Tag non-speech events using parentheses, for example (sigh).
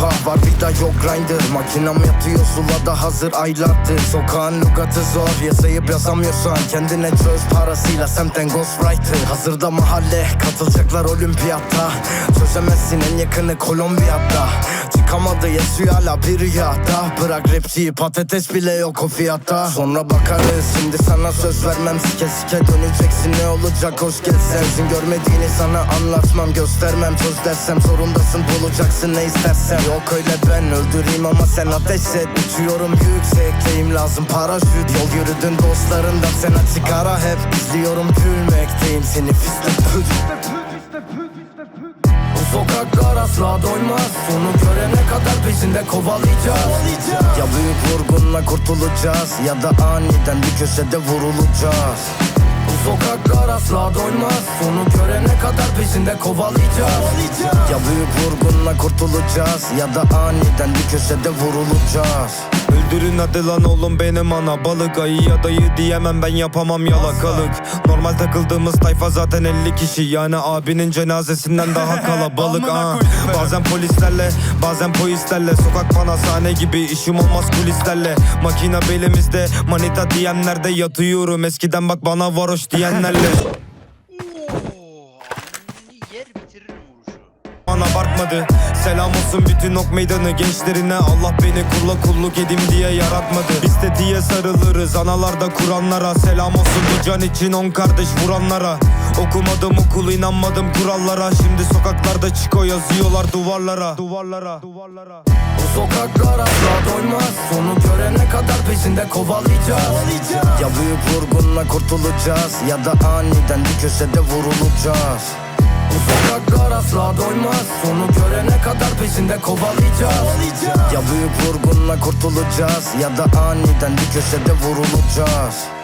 PayPal var vida yok grinder. Makinem yatıyor sulada hazır aylardır. Sokağın lügatı zor Yazayıp yazamıyorsan kendine çöz Parasıyla semten ghostwriter. Hazırda mahalle katılacaklar olimpiyatta. Çözemezsin en yakını Kolombiya'da Çıkamadı yazıyor hala bir rüyada. Bırak rapçiyi patates bile yok o fiyatta. Sonra bakarız şimdi sana söz vermem. Sike sike döneceksin ne olacak? Hoş gelsensin Görmediğini sana anlatmam. Göstermem Söz dersem zorundasın bulacaksın ne istersen. Yok öyle ben öldüreyim ama sen ateş et. Uçuyorum yüksekteyim lazım paraşüt. Yol yürüdün dostlarından sen açık ara hep İzliyorum. Gülmekteyim seni bu sokaklar asla doymaz. Sonu görene kadar peşinde kovalayacağız. Ya büyük vurgunla kurtulacağız Ya da aniden bir köşede vurulacağız. Bu sokaklar asla doymaz. Sonu görene kadar peşinde kovalayacağız. Ya büyük vurgunla kurtulacağız Ya da aniden bir köşede vurulacağız. Öldürün hadi lan oğlum benim ana balık. Ayı ya dayı diyemem ben yapamam yalakalık. Normal takıldığımız tayfa zaten 50 kişi. Yani abinin cenazesinden daha (laughs) kalabalık ah. Bazen polislerle bazen polislerle. Sokak bana sahne gibi işim olmaz kulislerle. Makina belimizde manita diyenlerde yatıyorum. Eskiden bak bana varoş diyenlerle (laughs) yer bitiririm vuruşu. Bana abartmadı Selam olsun bütün ok meydanı gençlerine. Allah beni kulla kulluk edim diye yaratmadı. Biz de diye sarılırız analarda kuranlara. Selam olsun bir can için on kardeş vuranlara. Okumadım okulu inanmadım kurallara. Şimdi sokaklarda çiko yazıyorlar duvarlara. Duvarlara Duvarlara. Bu sokaklar asla doymaz. Sonu görene kadar peşinde kovalayacağız. Ya büyük vurgunla kurtulacağız. Ya da aniden bir köşede vurulacağız Bu sokaklar asla doymaz. Sonu görene kadar peşinde kovalayacağız. Ya büyük vurgunla kurtulacağız. Ya da aniden bir köşede vurulacağız